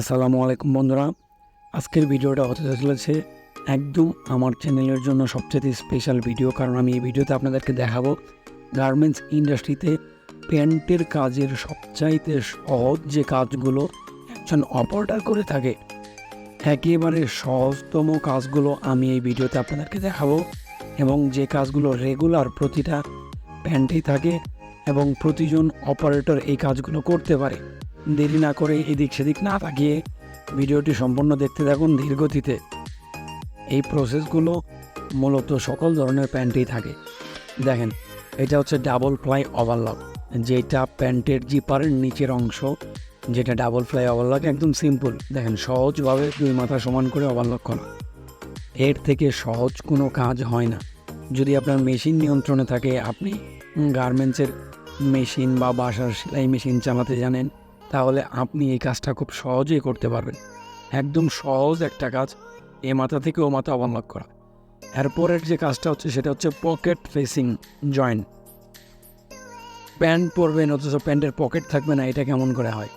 আসসালামু আলাইকুম বন্ধুরা। আজকের ভিডিওটা হতে চলেছে একদম আমার চ্যানেলের জন্য সবচেয়ে স্পেশাল ভিডিও কারণ আমি এই ভিডিওতে আপনাদেরকে দেখাবো গার্মেন্টস ইন্ডাস্ট্রিতে প্যান্টের কাজের সবচাইতে সহজ যে কাজগুলো, একজন অপারেটর করে থাকে। একেবারে সহজতম কাজগুলো আমি এই ভিডিওতে আপনাদেরকে দেখাবো এবং যে কাজগুলো রেগুলার প্রতিটা প্যান্টেই থাকে এবং প্রতিজন অপারেটর এই কাজগুলো করতে পারে। দেরি না করে এদিক সেদিক না তাকিয়ে ভিডিওটি সম্পূর্ণ দেখতে থাকুন ধীরগতিতে। এই প্রসেসগুলো মূলত সকল ধরনের প্যান্টেই থাকে। দেখেন, এটা হচ্ছে ডাবল ফ্লাই ওভারলক যেটা প্যান্টের জিপারের নিচের অংশ, যেটা ডাবল ফ্লাই ওভারলক একদম সিম্পল দেখেন, সহজভাবে দুই মাথা সমান করে ওভারলক করা। এর থেকে সহজ কোনো কাজ হয় না। যদি আপনার মেশিন নিয়ন্ত্রণে থাকে, আপনি গার্মেন্টসের মেশিন বা বাসার সেলাই মেশিন চালাতে জানেন তাহলে আপনি এই কাজটা খুব সহজেই করতে পারবেন। একদম সহজ একটা কাজ, এ মাথা থেকে ও মাথা অবলক করা। এরপরের যে কাজটা হচ্ছে সেটা হচ্ছে পকেট ফেসিং জয়েন্ট প্যান্ট পরবেন, অথচ প্যান্টের পকেট থাকবে না, এটা কেমন করে হয়?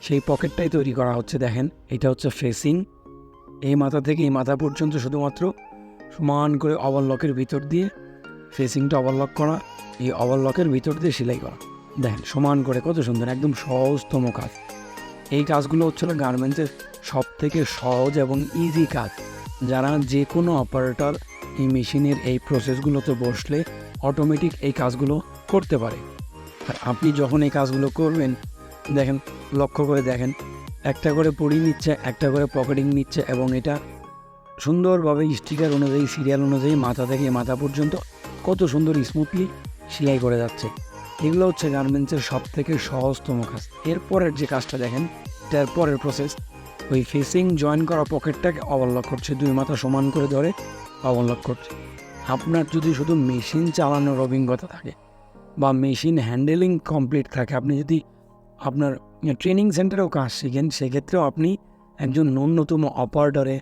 সেই পকেটটাই তৈরি করা হচ্ছে, দেখেন, এটা হচ্ছে ফেসিং। এই মাথা থেকে এই মাথা পর্যন্ত শুধুমাত্র সমান করে ওভারলকের ভিতর দিয়ে ফেসিংটা ওভারলক করা, এই ওভারলকের ভিতর দিয়ে সেলাই করা। দেখেন, সমান করে কত সুন্দর, একদম সহজতম কাজ। এই কাজগুলো হচ্ছিল গার্মেন্টসের সব থেকে সহজ এবং ইজি কাজ। যারা যে কোনো অপারেটর এই মেশিনের এই প্রসেসগুলোতে বসলে অটোমেটিক এই কাজগুলো করতে পারে। আর আপনি যখন এই কাজগুলো করবেন, দেখেন, লক্ষ্য করে দেখেন, একটা করে পড়ি নিচ্ছে, একটা করে পকেটিং নিচ্ছে এবং এটা সুন্দরভাবে স্টিকার অনুযায়ী সিরিয়াল অনুযায়ী মাথা থেকে মাথা পর্যন্ত কত সুন্দর স্মুথলি সেলাই করে যাচ্ছে। এগুলো হচ্ছে গার্মেন্টসের সব থেকে সহজতম কাজ। এরপরের যে কাজটা দেখেন, এটার পরের প্রসেস ওই ফেসিং জয়েন করা পকেটটাকে ওভারলক করছে, দুই মাথা সমান করে ধরে ওভারলক করছে। আপনার যদি শুধু মেশিন চালানোর অভিজ্ঞতা থাকে বা মেশিন হ্যান্ডেলিং কমপ্লিট থাকে, আপনি যদি আপনার ট্রেনিং সেন্টারেও কাজ শিখেন, সেক্ষেত্রেও আপনি একজন ন্যূনতম অপারেটরে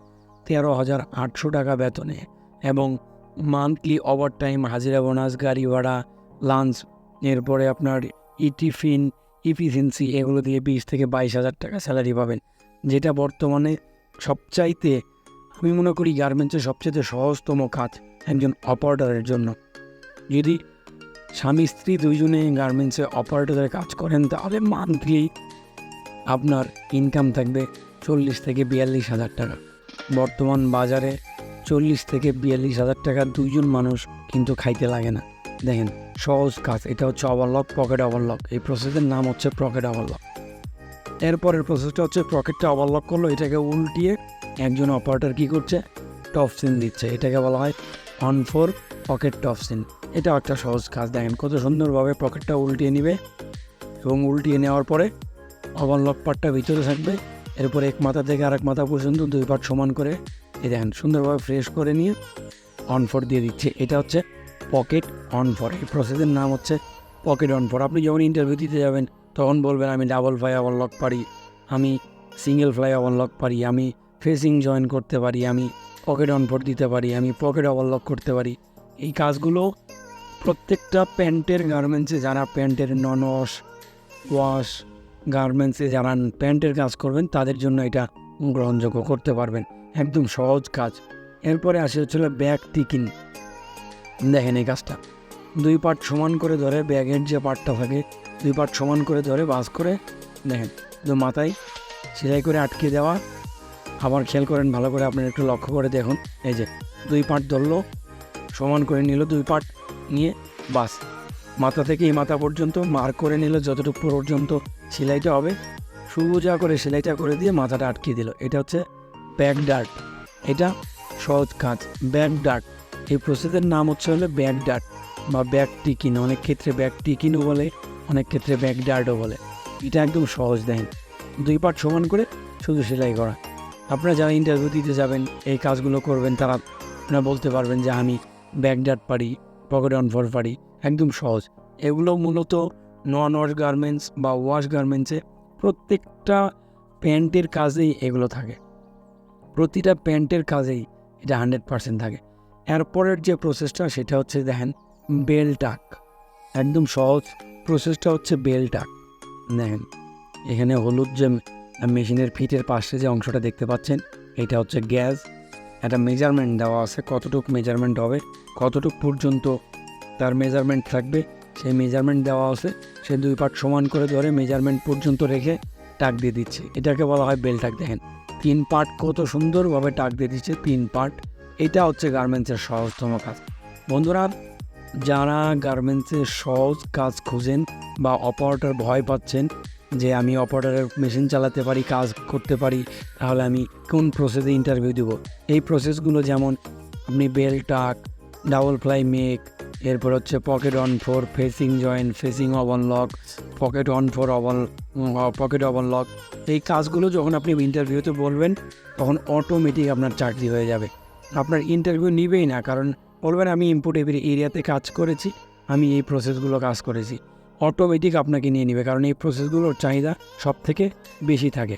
তেরো হাজার আটশো টাকা বেতনে এবং মান্থলি ওভার টাইম হাজিরা বোনাস গাড়ি ভাড়া লাঞ্চ এরপরে আপনার ইটিফিন, ইফিসিয়েন্সি এগুলো দিয়ে বিশ থেকে বাইশ হাজার টাকা স্যালারি পাবেন। যেটা বর্তমানে সবচাইতে আমি মনে করি গার্মেন্টসের সবচেয়ে সহজতম কাজ একজন অপারেটরের জন্য। যদি স্বামী স্ত্রী দুইজনে গার্মেন্টসে অপারেটরের কাজ করেন, তাহলে মান্থলি আপনার ইনকাম থাকবে চল্লিশ থেকে বিয়াল্লিশ হাজার টাকা। বর্তমান বাজারে চল্লিশ থেকে বিয়াল্লিশ হাজার টাকা দুইজন মানুষ কিন্তু খাইতে লাগে না। দেখেন, সহজ কাজ। এটা হচ্ছে ওভারলক পকেট ওভারলক এই প্রসেসের নাম হচ্ছে পকেট ওভারলক এরপরের প্রসেসটা হচ্ছে পকেটটা ওভারলক করল। এটাকে উল্টিয়ে একজন অপারেটর কী করছে? টপ সিন দিচ্ছে। এটাকে বলা হয় on four pocket top seam এটাও একটা সহজ কাজ। দেখেন, কত সুন্দরভাবে পকেটটা উল্টিয়ে নেবে এবং উল্টিয়ে নেওয়ার পরে ওভারলক পার্টটা ভিতরে থাকবে। এরপরে এক মাথা থেকে আরেক মাথা পর্যন্ত দুই পার্ট সমান করে এই দেখেন, সুন্দরভাবে ফ্রেশ করে নিয়ে অন ফোর দিয়ে দিচ্ছে। এটা হচ্ছে পকেট অন ফর এই প্রসেসের নাম হচ্ছে পকেট অন ফর আপনি যখন ইন্টারভিউ দিতে যাবেন, তখন বলবেন, আমি ডাবল ফ্লাই লক পারি। আমি সিঙ্গেল ফ্লাই লক পারি। আমি ফেসিং জয়েন করতে পারি। আমি পকেট অন ফর দিতে পারি। আমি পকেট লক করতে পারি। এই কাজগুলো প্রত্যেকটা প্যান্টের গার্মেন্টসে যারা প্যান্টের নন ওয়াশ ওয়াশ গার্মেন্টসে যারা প্যান্টের কাজ করবেন, তাদের জন্য এটা গ্রহণযোগ্য করতে পারবেন। একদম সহজ কাজ। এরপরে আসে হচ্ছিল ব্যাগ টিকিন দেখেন এই কাজটা। দুই পার্ট সমান করে ধরে ব্যাগের যে পার্টটা থাকে, দুই পার্ট সমান করে ধরে বাস করে দেখেন, তো মাথায় সেলাই করে আটকে দেওয়া। আবার খেয়াল করেন, ভালো করে আপনার একটু লক্ষ্য করে দেখুন। এই যে দুই পার্ট ধরলো, সমান করে নিল দুই পার্ট নিয়ে বাস। মাথা থেকে এই মাথা পর্যন্ত মার করে নিল যতটুকু পর্যন্ত সেলাইটা হবে। সুজা করে সেলাইটা করে দিয়ে মাথাটা আটকে দিল। এটা হচ্ছে ব্যাক ডার্ট। এটা সহজ কাজ। ব্যাক ডার্ট এই প্রসেসের নাম হচ্ছে হলো ব্যাক ডার্ট বা ব্যাক টিকিন। অনেক ক্ষেত্রে ব্যাক টিকিনও বলে, অনেক ক্ষেত্রে ব্যাক ডার্টও বলে। এটা একদম সহজ দেখেন। দুই পার্ট সমান করে শুধু সেলাই করা। আপনারা যারা ইন্টারভিউ দিতে যাবেন, এই কাজগুলো করবেন, তারা আপনারা বলতে পারবেন যে আমি ব্যাক ডার্ট পারি, পকেট অন ফর পারি। একদম সহজ। এগুলো মূলত নন ওয়াশ গার্মেন্টস বা ওয়াশ গার্মেন্টসে প্রত্যেকটা প্যান্টের কাজেই এগুলো থাকে। প্রতিটা প্যান্টের কাজেই এটা হান্ড্রেড পার্সেন্ট থাকে। এরপরের যে প্রসেসটা সেটা হচ্ছে দেখেন বেল টাক একদম সহজ প্রসেসটা হচ্ছে বেল টাক দেখেন, এখানে হলুদ যে মেশিনের ফিটের পাশে যে অংশটা দেখতে পাচ্ছেন, এটা হচ্ছে গ্যাস। একটা মেজারমেন্ট দেওয়া আছে, কতটুকু মেজারমেন্ট হবে, কতটুকু পর্যন্ত তার মেজারমেন্ট থাকবে। সেই মেজারমেন্ট দেওয়া আছে, সে দুই পার্ট সমান করে ধরে মেজারমেন্ট পর্যন্ত রেখে টাক দিয়ে দিচ্ছে। এটাকে বলা হয় বেল টাক দেখেন। তিন পার্ট কত সুন্দরভাবে টাক দিয়ে দিচ্ছে তিন পার্ট। এটা হচ্ছে গার্মেন্টসের সহজতম কাজ। বন্ধুরা, যারা গার্মেন্টসের সহজ কাজ খুঁজেন বা অপারেটর ভয় পাচ্ছেন যে আমি অপারেটারের মেশিন চালাতে পারি, কাজ করতে পারি, তাহলে আমি কোন প্রসেসে ইন্টারভিউ দেব? এই প্রসেসগুলো যেমন আপনি বেল টাক ডাবল ফ্লাই মেক এরপর হচ্ছে pocket on four facing joint facing Aban lock pocket on four অবন পকেট অবন লক এই কাজগুলো যখন আপনি ইন্টারভিউতে বলবেন, তখন অটোমেটিক আপনার চাকরি হয়ে যাবে। আপনার ইন্টারভিউ নিবেই না, কারণ বলবেন, আমি ইম্পোর্ট এরিয়াতে কাজ করেছি, আমি এই প্রসেসগুলো কাজ করেছি। অটোমেটিক আপনাকে নিয়ে নেবে, কারণ এই প্রসেসগুলোর চাহিদা সব থেকে বেশি থাকে।